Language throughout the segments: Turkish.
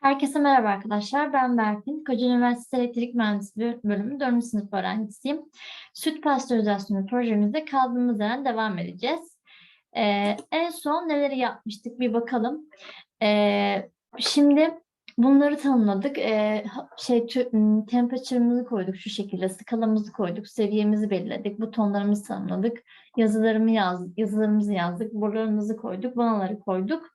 Herkese merhaba arkadaşlar. Ben Berfin. Koca Üniversitesi Elektrik Mühendisliği bölümü 4. sınıf öğrencisiyim. Süt pastörizasyonu projemizde kaldığımız yerden devam edeceğiz. Ee, en son neleri yapmıştık bir bakalım. Ee, şimdi bunları tanımladık. Ha- şey temperature'ımızı koyduk şu şekilde, skalamızı koyduk, seviyemizi belirledik, butonlarımızı tanımladık, yazılarımı yaz, yazılarımızı yazdık, borularımızı koyduk, vanaları koyduk.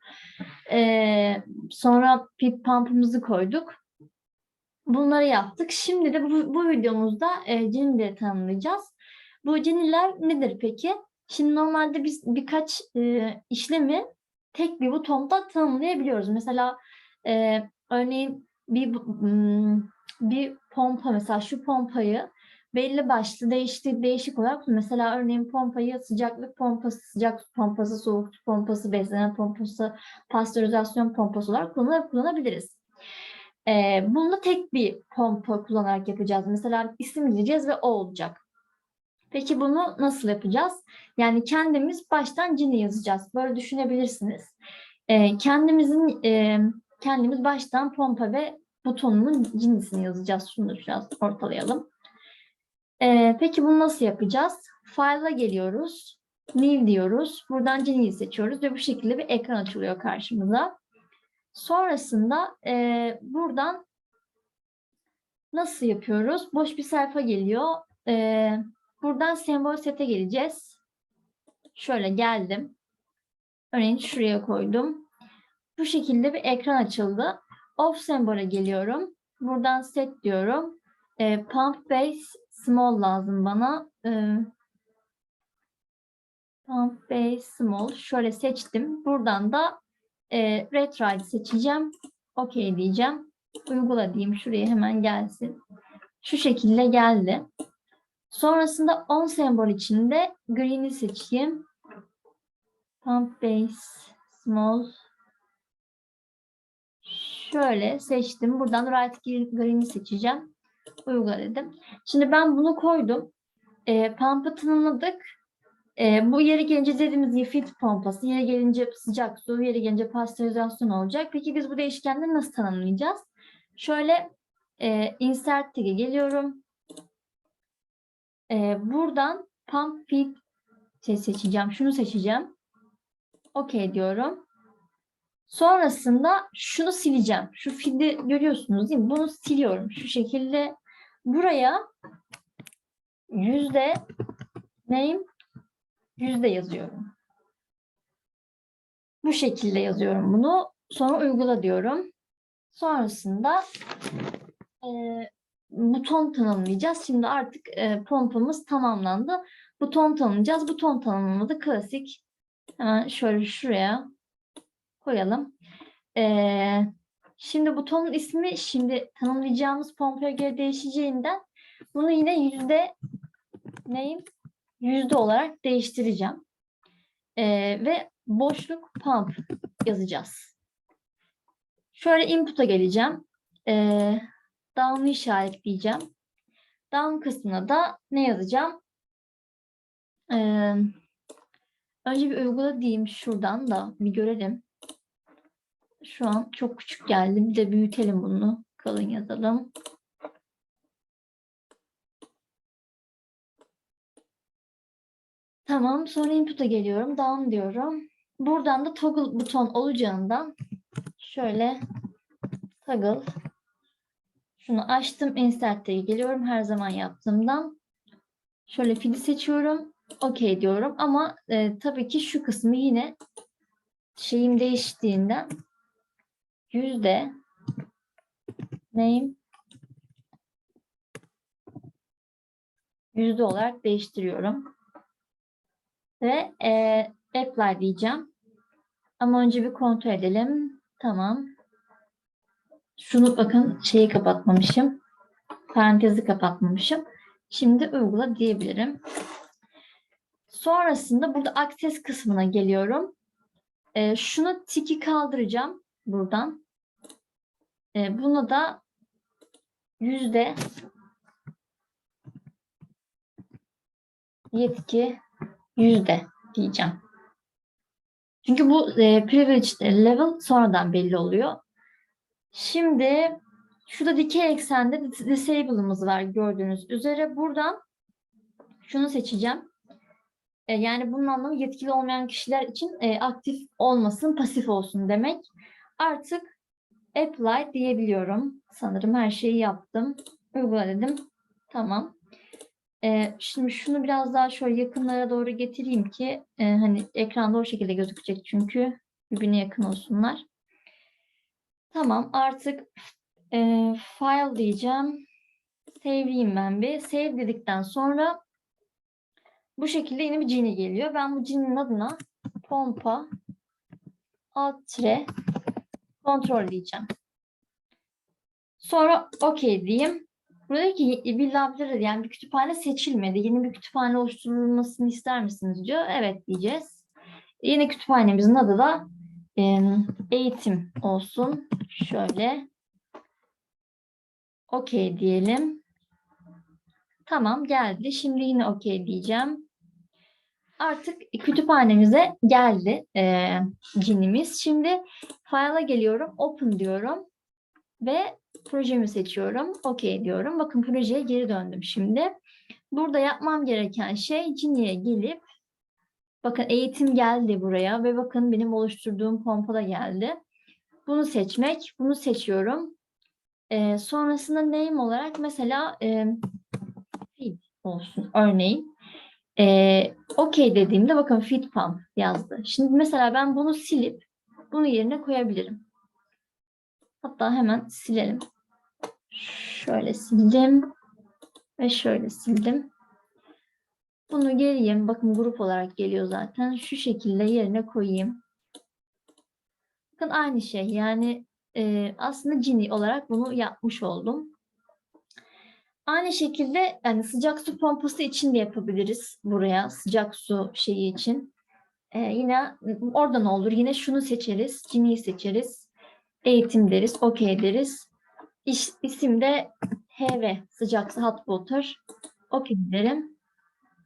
Ee, sonra pit pump'ımızı koyduk. Bunları yaptık. Şimdi de bu, bu videomuzda e, cinileri tanımlayacağız. Bu ciniler nedir peki? Şimdi normalde biz birkaç e, işlemi tek bir butonda tanımlayabiliyoruz. Mesela e, örneğin bir bir pompa mesela şu pompayı belli başlı değişti değişik olarak mesela örneğin pompayı sıcaklık pompası, sıcak pompası, soğuk pompası, besleme pompası, pastörizasyon pompası olarak kullanır, kullanabiliriz. Ee, bunu tek bir pompa kullanarak yapacağız. Mesela isim diyeceğiz ve o olacak. Peki bunu nasıl yapacağız? Yani kendimiz baştan cini yazacağız. Böyle düşünebilirsiniz. Ee, kendimizin e, kendimiz baştan pompa ve butonunun cinisini yazacağız. Biraz ortalayalım. Ee, peki bunu nasıl yapacağız? File'a geliyoruz. New diyoruz. Buradan Geni'yi seçiyoruz ve bu şekilde bir ekran açılıyor karşımıza. Sonrasında e, buradan nasıl yapıyoruz? Boş bir sayfa geliyor. E, buradan sembol sete geleceğiz. Şöyle geldim. Örneğin şuraya koydum. Bu şekilde bir ekran açıldı. Off sembole geliyorum. Buradan set diyorum. E, pump base small lazım bana. E, pump base small. Şöyle seçtim. Buradan da e, retry seçeceğim. OK diyeceğim. Uygula diyeyim. Şuraya hemen gelsin. Şu şekilde geldi. Sonrasında on sembol içinde green'i seçeyim. Pump base small. Şöyle seçtim. Buradan right green'i seçeceğim. Uygula dedim. Şimdi ben bunu koydum. E, pump'ı tanımladık. E, bu yeri gelince dediğimiz gibi fit pompası, yeri gelince sıcak su, yeri gelince pastörizasyon olacak. Peki biz bu değişkenleri nasıl tanımlayacağız? Şöyle e, insert tag'e geliyorum. E, buradan pump feed şey seçeceğim. Şunu seçeceğim. OK diyorum. Sonrasında şunu sileceğim. Şu feed'i görüyorsunuz değil mi? Bunu siliyorum. Şu şekilde buraya yüzde name yüzde yazıyorum. Bu şekilde yazıyorum bunu. Sonra uygula diyorum. Sonrasında e, buton tanımlayacağız. Şimdi artık e, pompamız tamamlandı. Buton tanımlayacağız. Buton tanımlamadı. Klasik. Hemen şöyle şuraya koyalım. E, şimdi butonun ismi şimdi tanımlayacağımız pompaya göre değişeceğinden bunu yine yüzde neyim? Yüzde olarak değiştireceğim. E, ve boşluk pump yazacağız. Şöyle input'a geleceğim. Ee, down'u işaretleyeceğim. Down kısmına da ne yazacağım? Ee, önce bir uygula diyeyim şuradan da bir görelim. Şu an çok küçük geldi. Bir de büyütelim bunu. Kalın yazalım. Tamam. Sonra input'a geliyorum. Down diyorum. Buradan da toggle buton olacağından şöyle toggle şunu açtım insert'e geliyorum her zaman yaptığımdan şöyle feed'i seçiyorum OK diyorum ama e, tabii ki şu kısmı yine şeyim değiştiğinden yüzde name yüzde olarak değiştiriyorum ve e, apply diyeceğim ama önce bir kontrol edelim tamam şunu bakın şeyi kapatmamışım. Parantezi kapatmamışım. Şimdi uygula diyebilirim. Sonrasında burada access kısmına geliyorum. Ee, şunu tiki kaldıracağım buradan. Ee, buna da yüzde yetki yüzde diyeceğim. Çünkü bu e, privilege level sonradan belli oluyor. Şimdi şurada dikey eksende dis- disable'ımız var gördüğünüz üzere. Buradan şunu seçeceğim. E, yani bunun anlamı yetkili olmayan kişiler için e, aktif olmasın, pasif olsun demek. Artık apply diyebiliyorum. Sanırım her şeyi yaptım. Uygula dedim. Tamam. E, şimdi şunu biraz daha şöyle yakınlara doğru getireyim ki e, hani ekranda o şekilde gözükecek çünkü birbirine yakın olsunlar. Tamam artık e, file diyeceğim. Save'leyeyim ben bir. Save dedikten sonra bu şekilde yeni bir cini geliyor. Ben bu cinin adına pompa alt kontrol diyeceğim. Sonra OK diyeyim. Buradaki bir library yani bir kütüphane seçilmedi. Yeni bir kütüphane oluşturulmasını ister misiniz diyor. Evet diyeceğiz. Yeni kütüphanemizin adı da e, eğitim olsun. Şöyle. OK diyelim. Tamam geldi. Şimdi yine OK diyeceğim. Artık kütüphanemize geldi e, cinimiz. Şimdi file'a geliyorum. Open diyorum. Ve projemi seçiyorum. OK diyorum. Bakın projeye geri döndüm şimdi. Burada yapmam gereken şey Gini'ye gelip bakın eğitim geldi buraya ve bakın benim oluşturduğum pompa da geldi. Bunu seçmek. Bunu seçiyorum. Ee, sonrasında name olarak mesela e, feed olsun örneğin. Ee, OK dediğimde bakın feed pump yazdı. Şimdi mesela ben bunu silip bunu yerine koyabilirim. Hatta hemen silelim. Şöyle sildim. Ve şöyle sildim. Bunu geriye bakın grup olarak geliyor zaten. Şu şekilde yerine koyayım. Bakın aynı şey. Yani e, aslında cini olarak bunu yapmış oldum. Aynı şekilde yani sıcak su pompası için de yapabiliriz buraya sıcak su şeyi için. E, yine oradan olur. Yine şunu seçeriz. Cini'yi seçeriz. Eğitim deriz. OK deriz. İş, isim de HV sıcak su hot water. OK derim.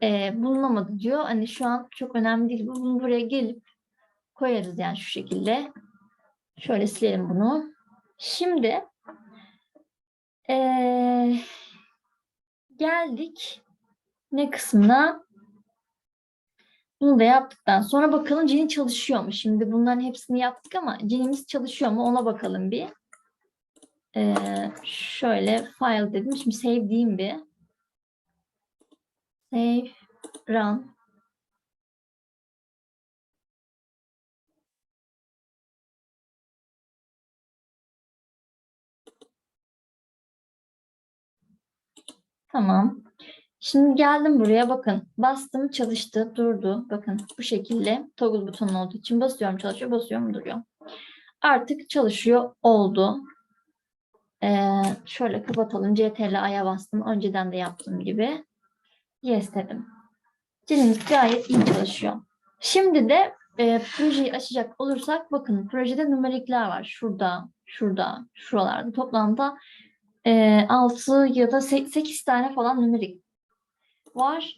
E, bulunamadı diyor. Hani şu an çok önemli değil. Bunu buraya gelip koyarız yani şu şekilde. Şöyle silelim bunu. Şimdi eee, geldik ne kısmına? Bunu da yaptıktan sonra bakalım cini çalışıyor mu? Şimdi bunların hepsini yaptık ama cinimiz çalışıyor mu? Ona bakalım bir. Eee, şöyle file dedim. Şimdi save diyeyim bir. Save, run. Tamam. Şimdi geldim buraya bakın. Bastım çalıştı durdu. Bakın bu şekilde toggle butonu olduğu için basıyorum çalışıyor basıyorum duruyor. Artık çalışıyor oldu. Ee, şöyle kapatalım. CTRL A'ya bastım. Önceden de yaptığım gibi. Yes dedim. Cinimiz gayet iyi çalışıyor. Şimdi de e, projeyi açacak olursak bakın projede numerikler var. Şurada, şurada, şuralarda. Toplamda e, 6 ya da 8 tane falan numerik var.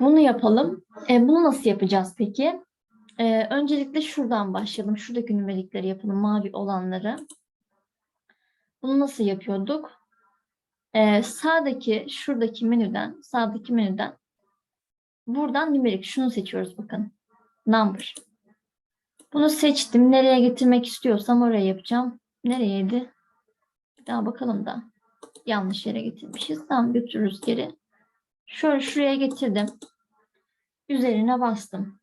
Bunu yapalım. E, bunu nasıl yapacağız peki? E, öncelikle şuradan başlayalım. Şuradaki numerikleri yapalım. Mavi olanları. Bunu nasıl yapıyorduk? E, sağdaki, şuradaki menüden, sağdaki menüden buradan numerik. Şunu seçiyoruz bakın. Number. Bunu seçtim. Nereye getirmek istiyorsam oraya yapacağım. Nereyeydi? Bir daha bakalım da. Yanlış yere getirmişiz. Tamam götürürüz geri. Şöyle şuraya getirdim. Üzerine bastım.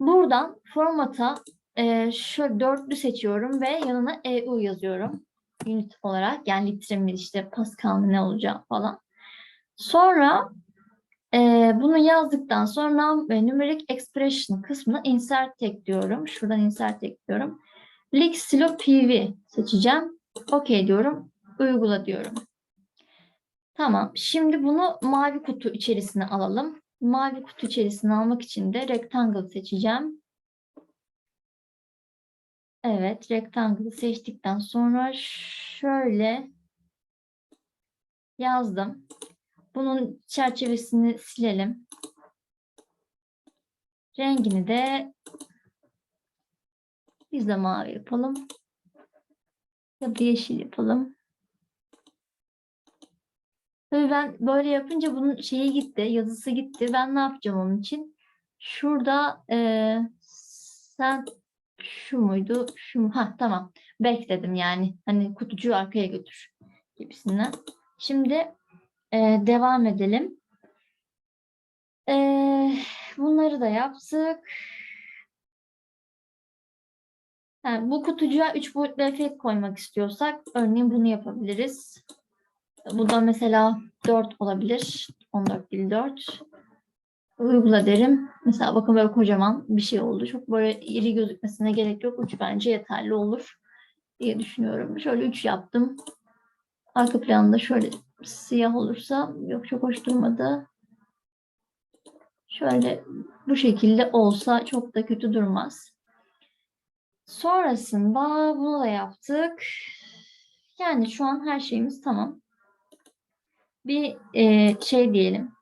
Buradan formata e, şöyle dörtlü seçiyorum ve yanına EU yazıyorum. Unit olarak yani litre mi işte Pascal ne olacağı falan. Sonra e, bunu yazdıktan sonra e, numeric expression kısmına insert tek diyorum. Şuradan insert tek diyorum. Lixilo PV seçeceğim. OK diyorum. Uygula diyorum. Tamam. Şimdi bunu mavi kutu içerisine alalım. Mavi kutu içerisine almak için de rectangle seçeceğim. Evet, rectangle seçtikten sonra şöyle yazdım. Bunun çerçevesini silelim. Rengini de biz de mavi yapalım. Ya da yeşil yapalım. Tabii ben böyle yapınca bunun şeyi gitti, yazısı gitti. Ben ne yapacağım onun için? Şurada eee, sen şu muydu? Şu mu? Ha tamam. Bekledim yani. Hani kutucuğu arkaya götür gibisinden. Şimdi eee, devam edelim. Eee, bunları da yaptık. Yani bu kutucuğa üç boyutlu efekt koymak istiyorsak örneğin bunu yapabiliriz. Bu da mesela 4 olabilir. 14 değil 4. Uygula derim. Mesela bakın böyle kocaman bir şey oldu. Çok böyle iri gözükmesine gerek yok. 3 bence yeterli olur diye düşünüyorum. Şöyle 3 yaptım. Arka planda şöyle siyah olursa yok çok hoş durmadı. Şöyle bu şekilde olsa çok da kötü durmaz. Sonrasında bunu da yaptık. Yani şu an her şeyimiz tamam. Bir e, şey diyelim.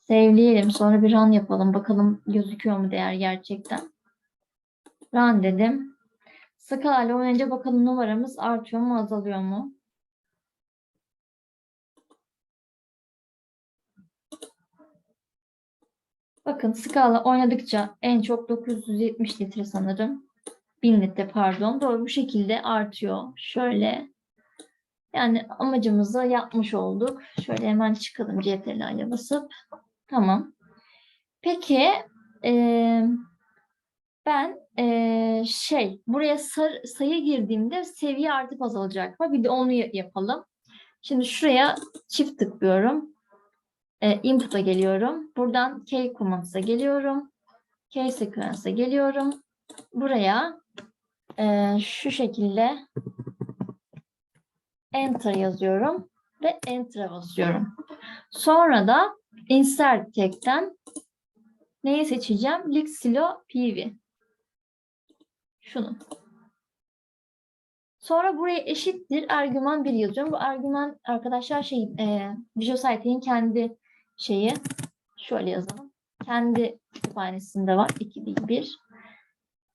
Sevleyelim. Sonra bir run yapalım. Bakalım gözüküyor mu değer gerçekten. Run dedim. Skala ile oynayınca bakalım numaramız artıyor mu azalıyor mu? Bakın skala oynadıkça en çok 970 litre sanırım. 1000 litre pardon. Doğru bu şekilde artıyor. Şöyle. Yani amacımızı yapmış olduk. Şöyle hemen çıkalım CTRL ile basıp. Tamam. Peki eee, ben eee, şey buraya sar- sayı girdiğimde seviye artıp azalacak mı? Bir de onu ya- yapalım. Şimdi şuraya çift tıklıyorum. E, input'a geliyorum. Buradan K komutuna geliyorum. K sequence'a geliyorum. Buraya e, şu şekilde Enter yazıyorum ve Enter'a basıyorum. Sonra da Insert Tag'ten neyi seçeceğim? Lixilo PV. Şunu. Sonra buraya eşittir argüman 1 yazıyorum. Bu argüman arkadaşlar şey e, Visual kendi şeyi. Şöyle yazalım. Kendi kütüphanesinde var. 2 değil 1.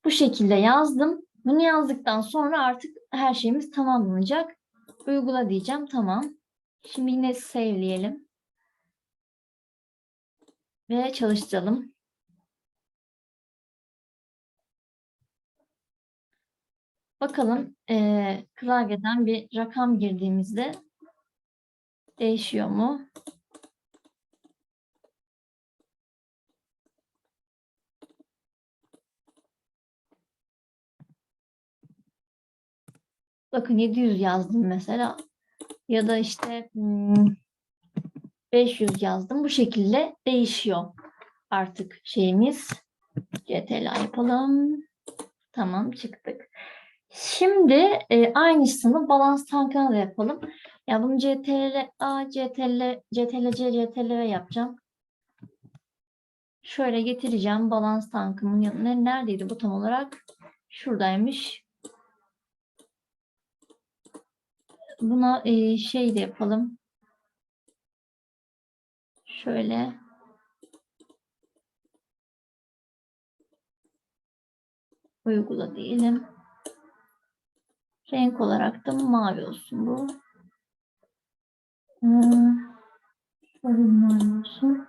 Bu şekilde yazdım. Bunu yazdıktan sonra artık her şeyimiz tamamlanacak. Uygula diyeceğim. Tamam. Şimdi yine save'leyelim. Ve çalıştıralım. Bakalım eee klavyeden bir rakam girdiğimizde değişiyor mu? Bakın 700 yazdım mesela. Ya da işte hmm, 500 yazdım. Bu şekilde değişiyor artık şeyimiz. CTRL yapalım. Tamam çıktık. Şimdi e, aynısını balans tankına da yapalım. Ya bunu CTRL A, CTRL, CTRL C, CTRL V yapacağım. Şöyle getireceğim balans tankımın yanına. Neredeydi bu tam olarak? Şuradaymış. Buna e, şey de yapalım. Şöyle. Uygula diyelim. Renk olarak da mavi olsun bu. Şöyle mavi olsun.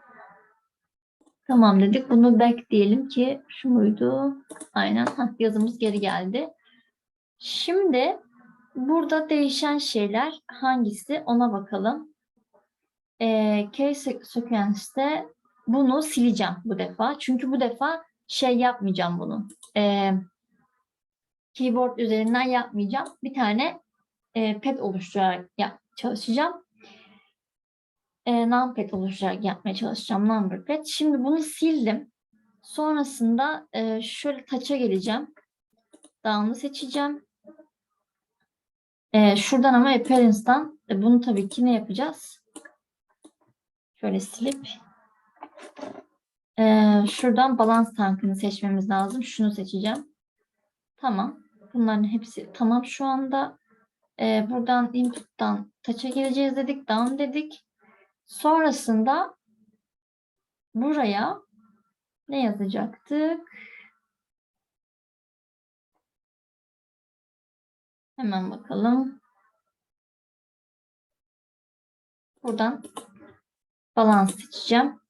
Tamam dedik. Bunu back diyelim ki şu muydu? Aynen. Hah, yazımız geri geldi. Şimdi burada değişen şeyler hangisi ona bakalım. Ee, case sequence'te bunu sileceğim bu defa. Çünkü bu defa şey yapmayacağım bunu. Ee, keyboard üzerinden yapmayacağım. Bir tane e, pad oluşturarak yap, çalışacağım. E, numpad oluşturarak yapmaya çalışacağım. Number. Şimdi bunu sildim. Sonrasında e, şöyle taça geleceğim. Down'u seçeceğim. E, şuradan ama appearance'dan e, bunu tabii ki ne yapacağız? Şöyle silip e, şuradan balans tankını seçmemiz lazım. Şunu seçeceğim. Tamam. Bunların hepsi tamam şu anda. E, buradan input'tan touch'a geleceğiz dedik. Down dedik. Sonrasında buraya ne yazacaktık? Hemen bakalım. Buradan balans seçeceğim.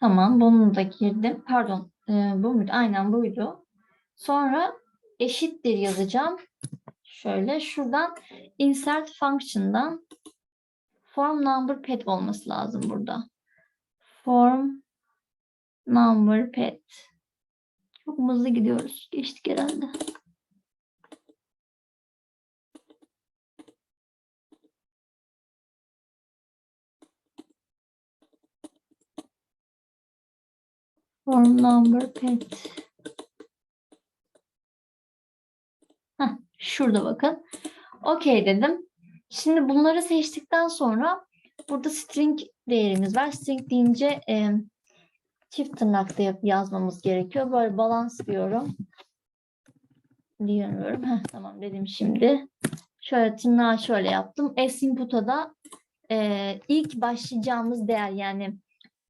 Tamam, bunu da girdim. Pardon, e, bu muydu? Aynen buydu. Sonra eşittir yazacağım. Şöyle şuradan insert function'dan form number pet olması lazım burada. Form number pet. Çok hızlı gidiyoruz. Geçtik herhalde. Form number pet. Heh, şurada bakın. Okey dedim. Şimdi bunları seçtikten sonra burada string değerimiz var. String deyince e, çift tırnakta yazmamız gerekiyor. Böyle balans diyorum. Diyemiyorum. Heh, tamam dedim şimdi. Şöyle tırnağı şöyle yaptım. S input'a da e, ilk başlayacağımız değer yani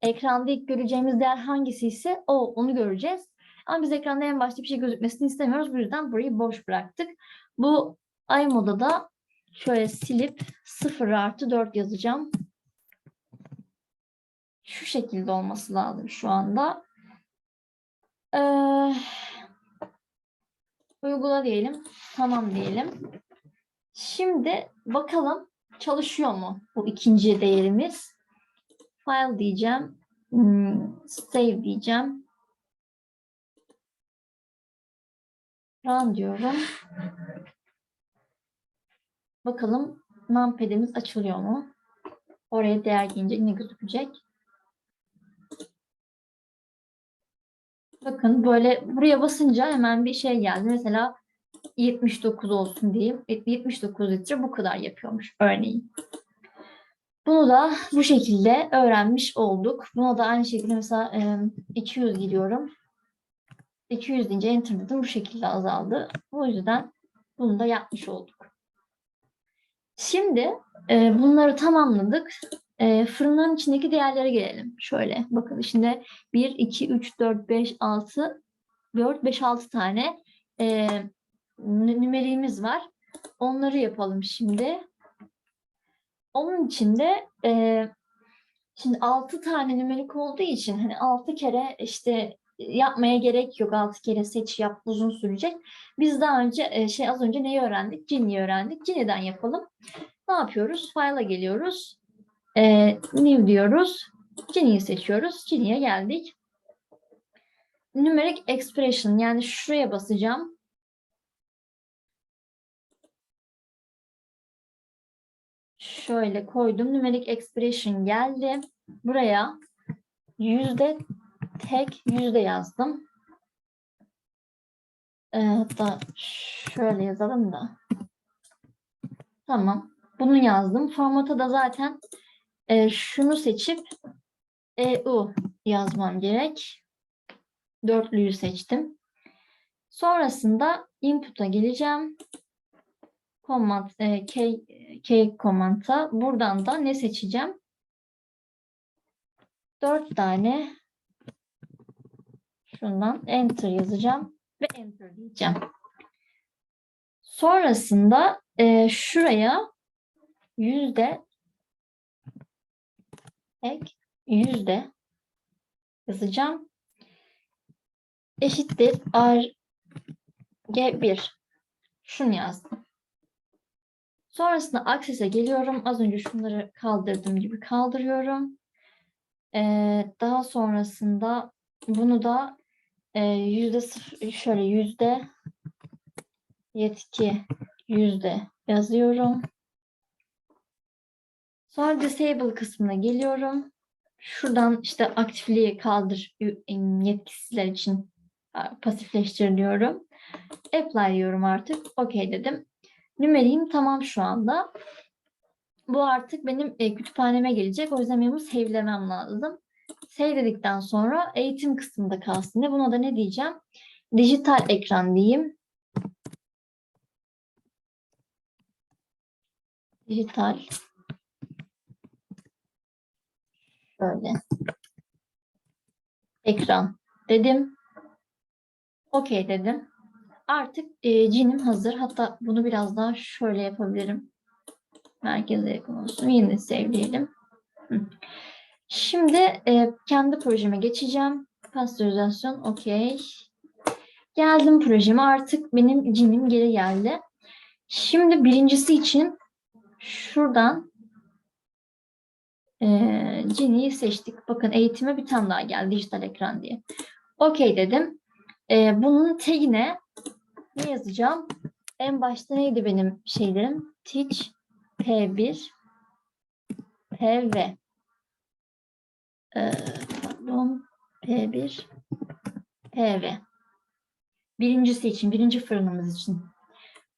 ekranda ilk göreceğimiz değer hangisi ise o onu göreceğiz. Ama biz ekranda en başta bir şey gözükmesini istemiyoruz. Bu yüzden burayı boş bıraktık. Bu iMode'a da şöyle silip 0 artı 4 yazacağım. Şu şekilde olması lazım şu anda. Ee, uygula diyelim. Tamam diyelim. Şimdi bakalım çalışıyor mu bu ikinci değerimiz. File diyeceğim. Hmm, save diyeceğim. Run diyorum. Bakalım numpad'imiz açılıyor mu? Oraya değer gelince yine gözükecek. Bakın böyle buraya basınca hemen bir şey geldi. Mesela 79 olsun diyeyim. 79 litre bu kadar yapıyormuş örneğin. Bunu da bu şekilde öğrenmiş olduk. Buna da aynı şekilde mesela e, 200 giriyorum. 200 deyince enter dedim. Bu şekilde azaldı. O yüzden bunu da yapmış olduk. Şimdi e, bunları tamamladık. E, fırınların içindeki değerlere gelelim. Şöyle bakın içinde 1, 2, 3, 4, 5, 6, 4, 5, 6 tane e, var. Onları yapalım şimdi. Onun içinde e, şimdi 6 tane nümerik olduğu için hani 6 kere işte yapmaya gerek yok. 6 kere seç yap uzun sürecek. Biz daha önce e, şey az önce neyi öğrendik? Gini'yi öğrendik. Gini'den yapalım. Ne yapıyoruz? File'a geliyoruz. E, new diyoruz. Gini'yi seçiyoruz. Gini'ye geldik. Numeric expression yani şuraya basacağım. Şöyle koydum. Numeric expression geldi. Buraya yüzde tek yüzde yazdım. Ee, hatta şöyle yazalım da. Tamam. Bunu yazdım. Formata da zaten e, şunu seçip EU yazmam gerek. Dörtlüyü seçtim. Sonrasında input'a geleceğim. Command, e, K, K komanda. Buradan da ne seçeceğim? Dört tane şundan enter yazacağım ve enter diyeceğim. Sonrasında e, şuraya yüzde ek yüzde yazacağım. Eşittir r g1 şunu yazdım. Sonrasında Access'e geliyorum. Az önce şunları kaldırdığım gibi kaldırıyorum. Ee, daha sonrasında bunu da e, yüzde sıfır, şöyle yüzde yetki yüzde yazıyorum. Sonra disable kısmına geliyorum. Şuradan işte aktifliği kaldır yetkisizler için pasifleştir diyorum. Apply diyorum artık. OK dedim. Numeriğim tamam şu anda. Bu artık benim e, kütüphaneme gelecek. O yüzden benim bunu save'lemem lazım. Save dedikten sonra eğitim kısmında kalsın. Ne buna da ne diyeceğim? Dijital ekran diyeyim. Dijital. Şöyle. Ekran dedim. OK dedim. Artık e, cinim hazır. Hatta bunu biraz daha şöyle yapabilirim. Merkeze yakın olsun. Yeni sevdiyelim. Hı. Şimdi e, kendi projeme geçeceğim. Pastörizasyon okey. Geldim projeme. Artık benim cinim geri geldi. Şimdi birincisi için şuradan e, Cini'yi seçtik. Bakın eğitime bir tane daha geldi dijital ekran diye. Okey dedim. E, bunun tagine ne yazacağım? En başta neydi benim şeylerim? Teach P1 PV e, pardon P1 PV birincisi için, birinci fırınımız için.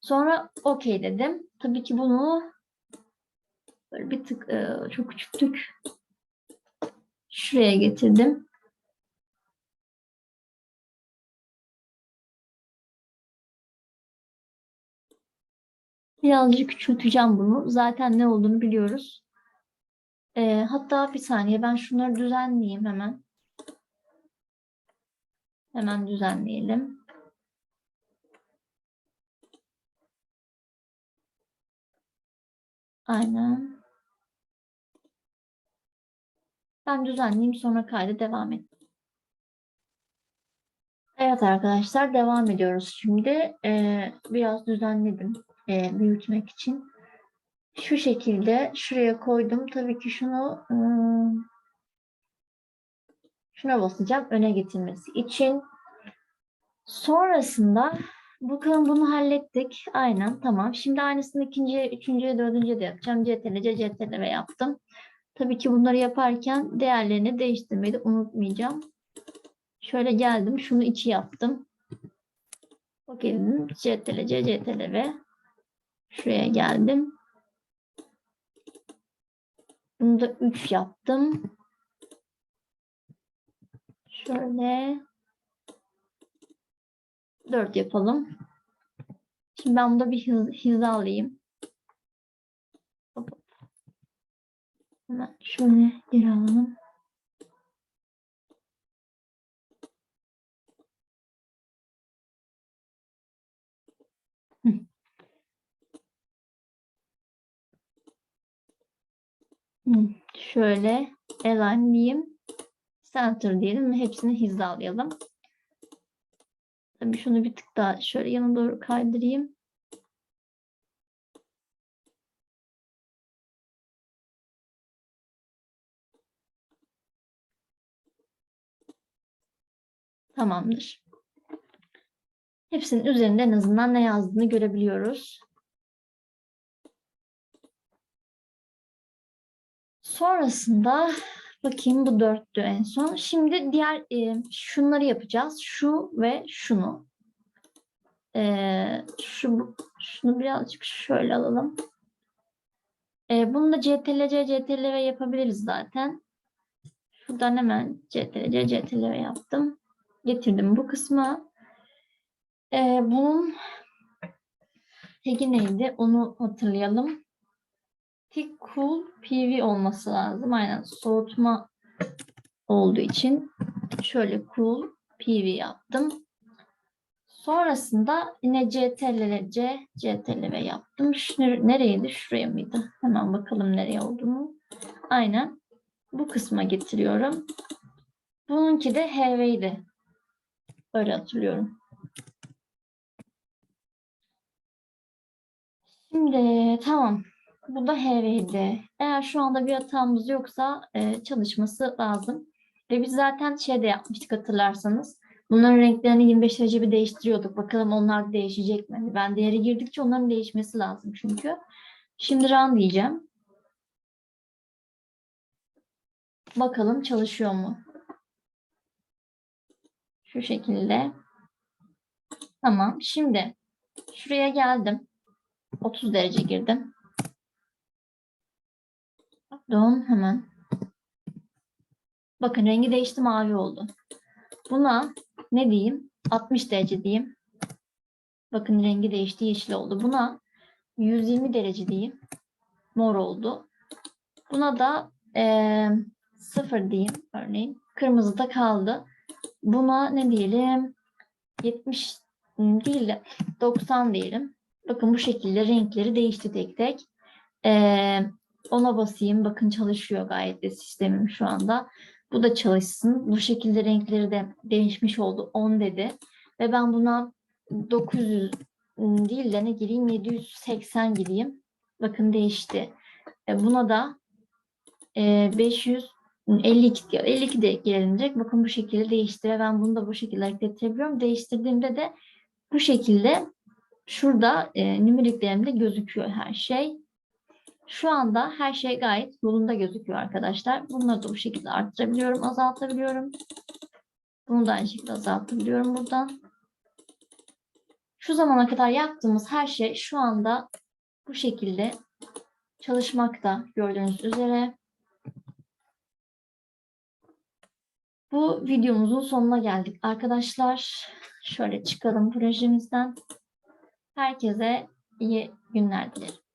Sonra okey dedim. Tabii ki bunu böyle bir tık e, çok küçülttük. Şuraya getirdim. Birazcık küçülteceğim bunu. Zaten ne olduğunu biliyoruz. E, hatta bir saniye ben şunları düzenleyeyim hemen. Hemen düzenleyelim. Aynen. Ben düzenleyeyim sonra kayda devam et. Evet arkadaşlar devam ediyoruz şimdi. Ee, biraz düzenledim e, büyütmek için. Şu şekilde şuraya koydum. Tabii ki şunu ıı, şuna basacağım öne getirmesi için. Sonrasında bakalım bunu hallettik. Aynen tamam. Şimdi aynısını ikinciye, üçüncüye, dördüncüye de yapacağım. CTRL, CTRL yaptım. Tabii ki bunları yaparken değerlerini değiştirmeyi de unutmayacağım. Şöyle geldim. Şunu iki yaptım. Okey dedim. CTRL, CTRL ve şuraya geldim. Bunu da 3 yaptım. Şöyle 4 yapalım. Şimdi ben bunda bir hız, hizalayayım. Hop, hop. Hemen şöyle geri alalım. Şöyle align diyeyim. Center diyelim ve hepsini hizalayalım. Tabii şunu bir tık daha şöyle yana doğru kaydırayım. Tamamdır. Hepsinin üzerinde en azından ne yazdığını görebiliyoruz. Sonrasında bakayım bu dörttü en son. Şimdi diğer e, şunları yapacağız. Şu ve şunu. E, şu şunu birazcık şöyle alalım. E, bunu da CTRL-C, CTRL-V yapabiliriz zaten. Şuradan hemen CTRL-C, CTRL-V yaptım. Getirdim bu kısma. E, bunun tagi neydi? Onu hatırlayalım. Tick Cool PV olması lazım. Aynen soğutma olduğu için şöyle Cool PV yaptım. Sonrasında yine CTRL C, CTRL yaptım. Şu, nereydi? Şuraya mıydı? Hemen bakalım nereye olduğunu. Aynen. Bu kısma getiriyorum. Bununki de HV'ydi. Öyle hatırlıyorum. Şimdi tamam. Bu da HV'ydi. Eğer şu anda bir hatamız yoksa e, çalışması lazım. Ve biz zaten şey de yapmıştık hatırlarsanız. Bunların renklerini 25 derece bir değiştiriyorduk. Bakalım onlar değişecek mi? Ben değeri girdikçe onların değişmesi lazım çünkü. Şimdi run diyeceğim. Bakalım çalışıyor mu? Şu şekilde. Tamam. Şimdi şuraya geldim. 30 derece girdim. Pardon hemen. Bakın rengi değişti mavi oldu. Buna ne diyeyim? 60 derece diyeyim. Bakın rengi değişti yeşil oldu. Buna 120 derece diyeyim. Mor oldu. Buna da e, 0 diyeyim örneğin. Kırmızı da kaldı. Buna ne diyelim? 70 ım, değil de 90 diyelim. Bakın bu şekilde renkleri değişti tek tek. Ee, ona basayım. Bakın çalışıyor gayet de sistemim şu anda. Bu da çalışsın. Bu şekilde renkleri de değişmiş oldu. 10 dedi. Ve ben buna 900 değil de ne gireyim 780 gireyim. Bakın değişti. E, buna da e, 552 ya 52 de gerilecek. Bakın bu şekilde değişti ve ben bunu da bu şekilde hareket ettirebiliyorum. Değiştirdiğimde de bu şekilde şurada e, numeriklerimde gözüküyor her şey. Şu anda her şey gayet yolunda gözüküyor arkadaşlar. Bunları da bu şekilde arttırabiliyorum, azaltabiliyorum. Bunu da aynı şekilde azaltabiliyorum buradan. Şu zamana kadar yaptığımız her şey şu anda bu şekilde çalışmakta gördüğünüz üzere. Bu videomuzun sonuna geldik arkadaşlar. Şöyle çıkalım projemizden. Herkese iyi günler dilerim.